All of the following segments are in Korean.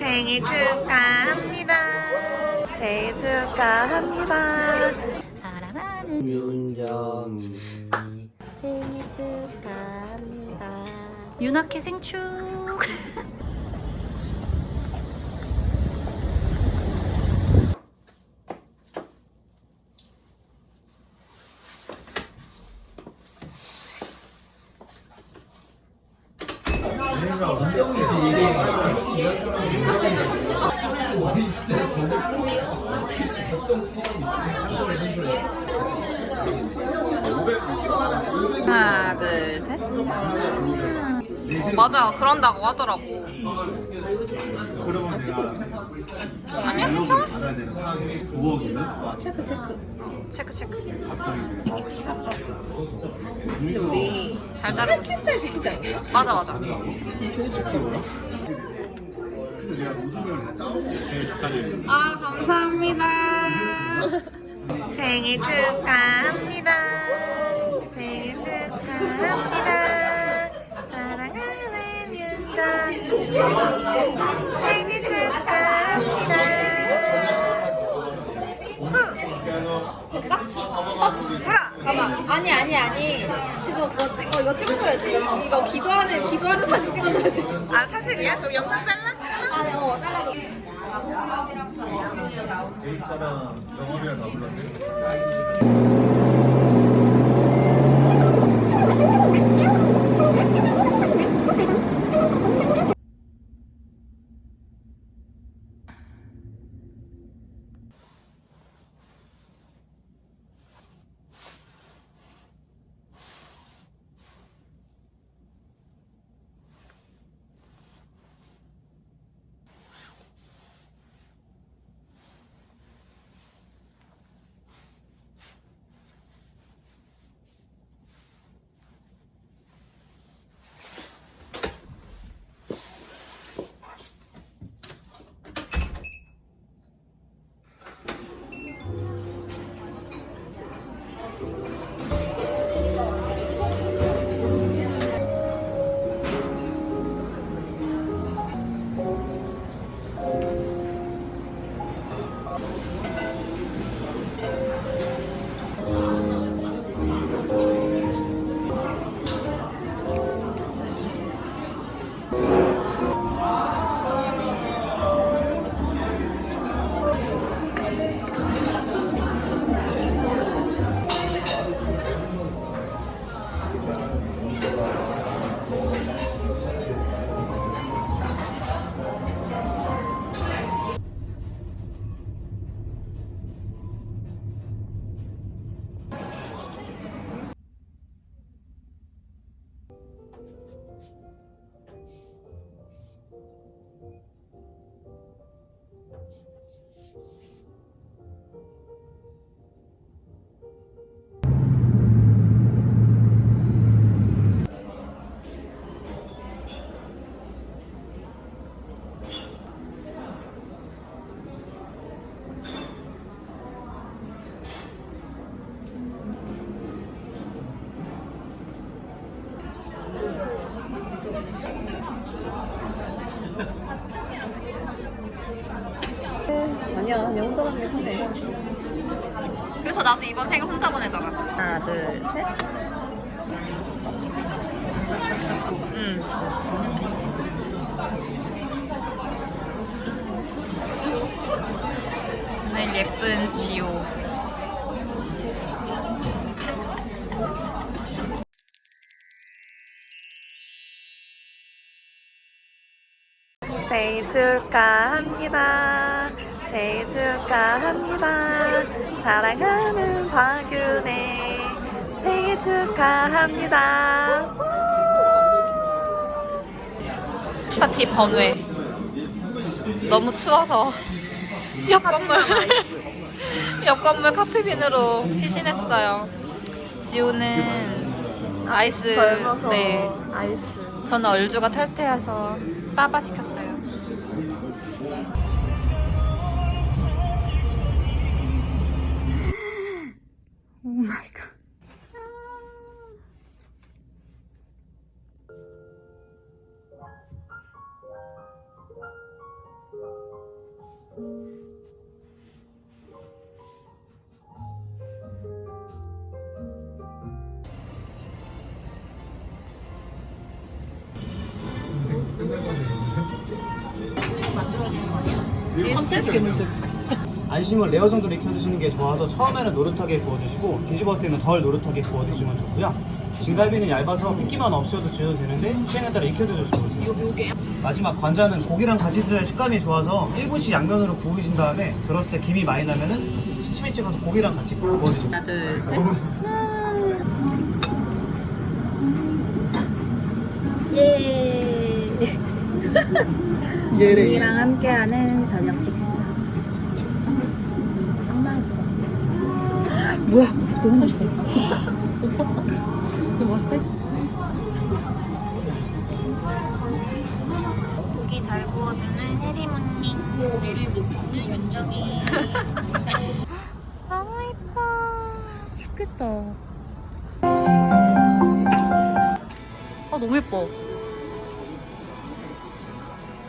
생일 축하합니다. 생일 축하합니다. 사랑하는 윤정이 생일 축하합니다. 윤학회 생축. 맞아. 그런다고 하더라고. 그러면 내가 아니야, 괜찮아. 알아야 되는 상황이 9억이면 체크, 체크. 체크, 체크. 갑자기 우리 잘 자르고 있어. 맞아, 맞아. 근데 내가 노준명을 다 짜고 아, 감사합니다. 생일 축하합니다. 생일 축하합니다. 윤정 생일 축하합니다. 잠깐만 아니 아니 아니 그거 그거 찍어 이거 찍어줘야지 이거 기도하는 기도하는 사진 찍어줘야지 아 사실이야? 그럼 영상 잘라? 아니 어 잘라줘 데이터랑 영업이랑 다 불렀는데 아니야 그냥 혼자 가는 게 편해 그래서 나도 이번 생일 혼자 보내잖아. 하나 둘 셋. 응. 오늘 예쁜 지호. 축하합니다. 생일 축하합니다. 사랑하는 박윤혜 생일 축하합니다. 파티 번외. 너무 추워서 옆 건물 옆 건물 카페빈으로 피신했어요. 지우는 아이스 젊어서 네. 아이스 저는 얼주가 탈퇴해서 빠바 시켰어요. 컨텐츠 괴물들. 안심을 레어 정도로 익혀주시는 게 좋아서 처음에는 노릇하게 구워주시고 뒤집었을 때는 덜 노릇하게 구워주시면 좋고요. 진갈비는 얇아서 핏기만 없어도 드셔도 되는데 취향에 따라 익혀드셔도 좋으세요. 마지막 관자는 고기랑 같이 드셔야 식감이 좋아서 1분씩 양면으로 구우신 다음에 들었을 때 김이 많이 나면은 시치미 찍어서 고기랑 같이 구워주시면 하나 둘 셋. 예. 언니랑 함께하는 저녁 식사. 정말 뭐야? 너무 맛있어. 너무 맛있다. 고기 잘 구워주는 해리모닝. 고기를 못 굽는 윤정이. 너무 예뻐. 죽겠다. 아 너무 예뻐.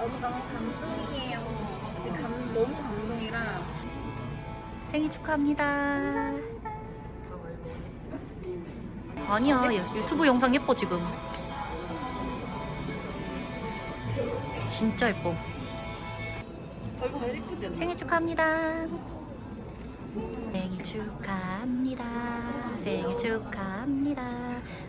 너무 너무 감동이에요. 지금 감, 너무 감동이라. 생일 축하합니다. 아니야 유- 유튜브 영상 예뻐 지금. 진짜 예뻐. 얼굴 잘 예쁘지? 생일 축하합니다. 생일 축하합니다. 생일 축하합니다.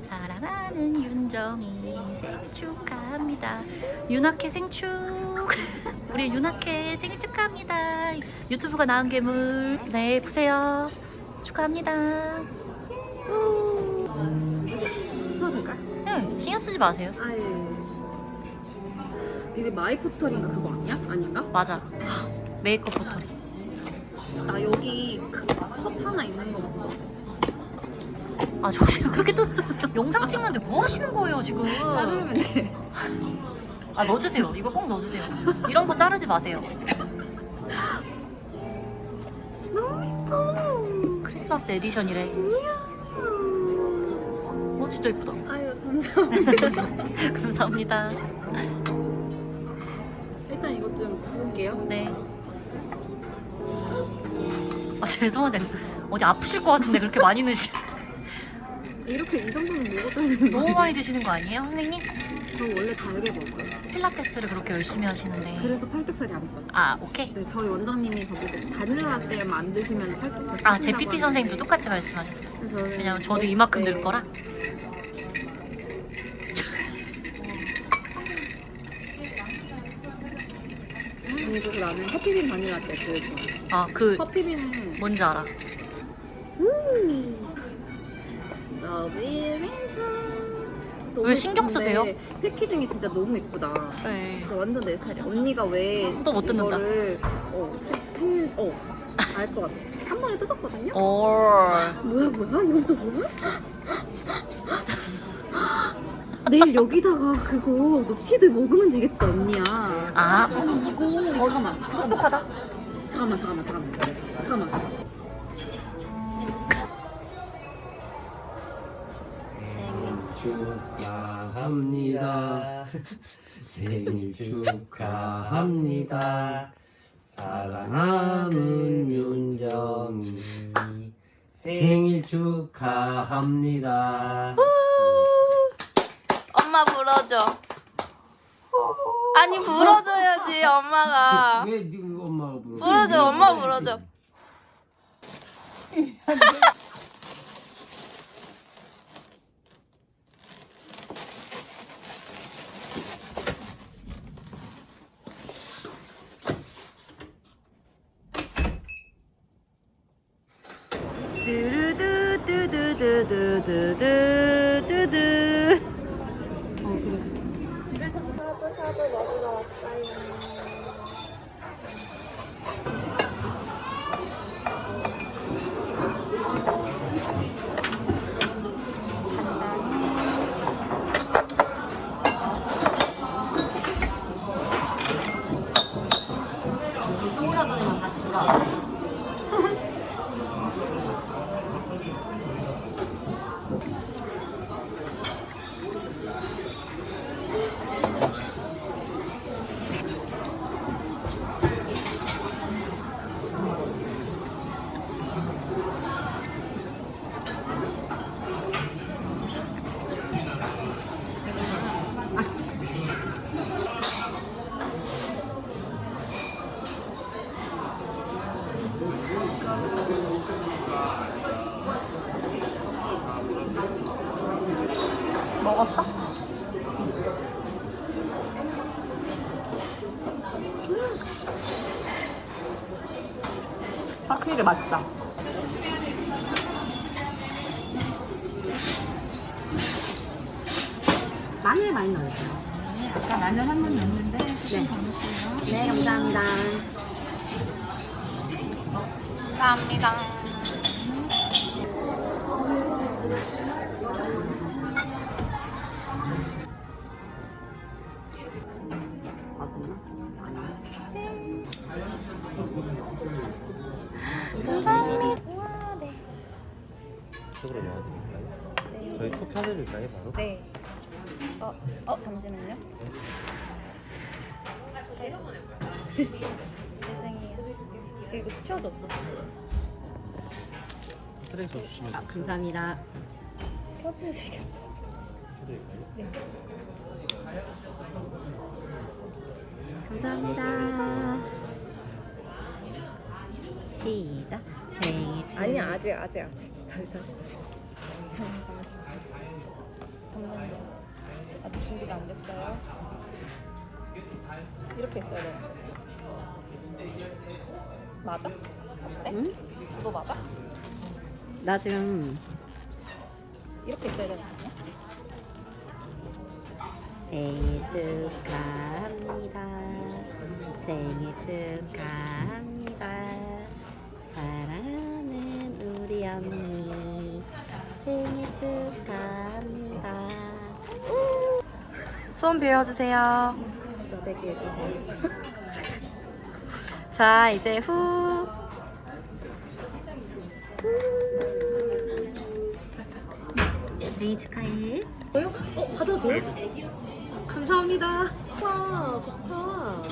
사랑하는 윤정이 생일 축하합니다. 윤학회 생축. 우리 윤학회 생일 축하합니다. 유튜브가 나은 괴물. 네, 보세요. 축하합니다. 우. 해도 될까? 네, 신경 쓰지 마세요. 아유. 이게 마이 포털인가 그거 아니야? 아닌가? 맞아. 메이크업 포털이. 나 여기 그 컵 하나 있는 거 같아. 아, 저 지금 그렇게 또 영상 찍는데 뭐 하시는 거예요, 지금? 자르면 돼. 아 넣어주세요. 이거 꼭 넣어주세요. 이런 거 자르지 마세요. 너무 예뻐. 크리스마스 에디션이래. 어 진짜 예쁘다. 아유 감사합니다. 감사합니다. 일단 이것 좀 구울게요. 네. 아 죄송한데 어디 아프실 것 같은데 그렇게 많이 넣으시. 이렇게 이 정도는 먹어도 되는 거 너무 많이 드시는 거 아니에요, 선생님? 저 원래 달게 먹어요. 필라테스를 그렇게 열심히 하시는데. 그래서 팔뚝살이 안 빠져. 아 오케이. 네, 저희 원장님이 저보고 바닐라 때만 안 드시면 팔뚝살 아 제 PT 선생님도 똑같이 말씀하셨어요. 그래서 저는 왜냐면 저도 네, 이만큼 네. 늘 거라. 아니 그래서 나는 커피빈 바닐라 때 제일 좋아. 아 그 커피빈은 뭔지 알아. 러브 윈터. 왜 신경 쓰세요? 패키징이 진짜 너무 예쁘다. 네. 나 완전 내 스타일이야. 언니가 왜 또못. 이거를 어, 시- 했는 어알 것 같아. 한 번에 뜯었거든요. 오. 뭐야 뭐야 이건 또 뭐야? 내일 여기다가 그거 노티드 먹으면 되겠다 언니야. 아 이거 잠깐만 똑똑하다. 잠깐만 잠깐만 잠깐만 잠깐만. 축하합니다. 생일 축하합니다. 사랑하는 윤정이 생일 축하합니다. 엄마 불어줘. 아니 불어줘야지 엄마가. 왜 네 엄마가 불러? 불어줘 엄마 불어줘. 뚜두두두두두 어 그래 그래. 집에서도 샵을 먹으러 왔어. 먹었어? 확실히 맛있다. 마늘 많이 넣어주세요. 아까 마늘 한 쪽으로 넣어드릴까요? 저희 초 펴드릴까요 바로? 네. 어, 어 잠시만요. 죄송해요. 이거 치워줘. 트레이서 주시면 아, 감사합니다. 켜주시겠어요? 펴드릴까요? 감사합니다. 시작. 생일 축 아니 아직 아직 아직. 다시 다시 다시. 잠시 잠시. 잠깐만요. 아직 준비가 안 됐어요. 이렇게 했어야 되는 거지. 맞아? 어때? 응? 구도 맞아? 나 지금 이렇게 했어야 되는 거 아니야? 생일 축하합니다. 생일 축하합니다. 사랑하는 우리 언니 생일 축하합니다. 소원 빌어주세요. 진짜 되게 해주세요. 자 이제 후. 생일 축하해. 어 받아도 돼요? 감사합니다. 와 좋다.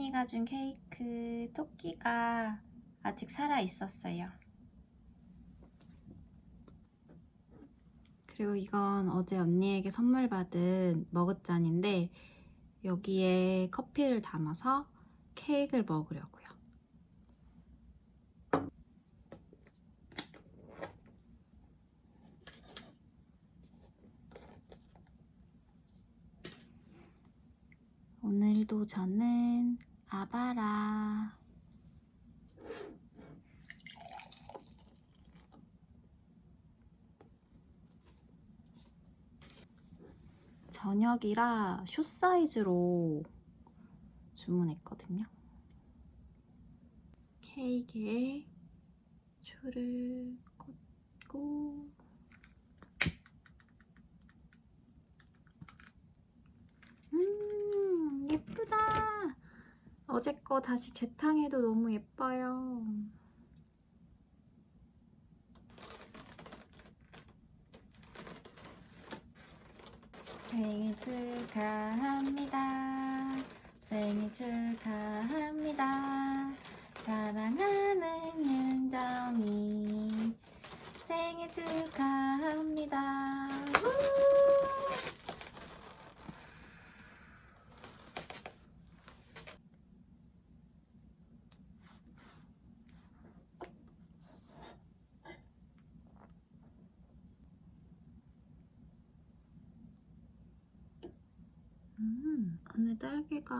언니가 준 케이크 토끼가 아직 살아 있었어요. 그리고 이건 어제 언니에게 선물 받은 머그잔인데 여기에 커피를 담아서 케이크를 먹으려고요. 오늘도 저는 아바라 저녁이라 숏 사이즈로 주문했거든요. 케이크에 초를 꽂고 음 예쁘다. 어제 거 다시 재탕해도 너무 예뻐요. 생일 축하합니다. 생일 축하합니다. 사랑하는 윤정이 생일 축하합니다. 우! 음, 안에 딸기가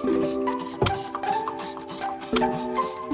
Thank you.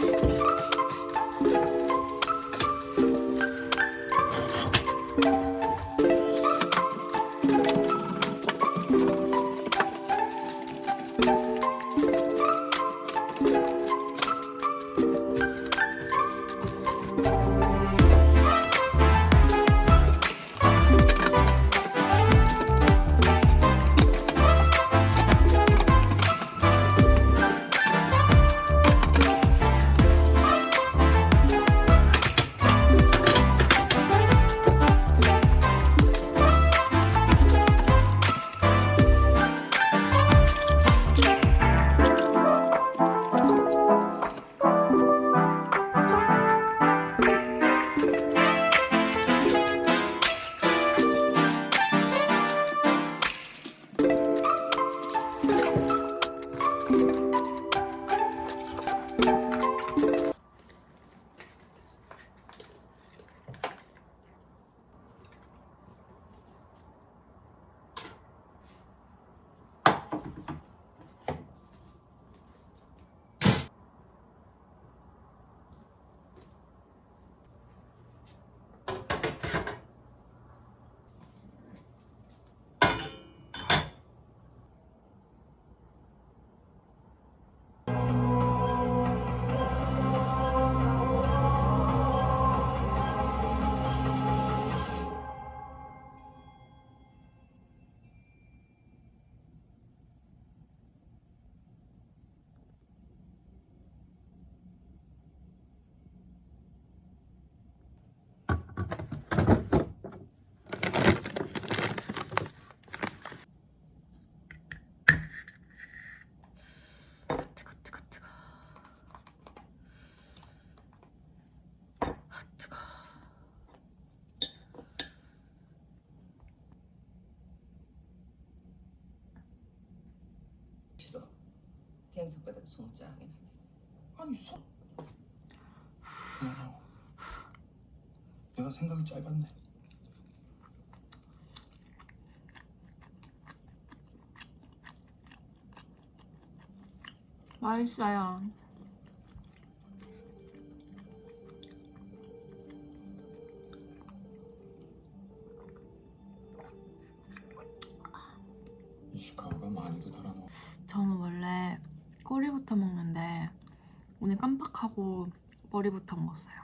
싫어. 갱석바닥 송짜하긴 하네. 아니 소. 야, 내가 생각이 짧았네. 맛있어요. 시카가 많이도 달아놓. 저는 원래 꼬리부터 먹는데 오늘 깜빡하고 머리부터 먹었어요.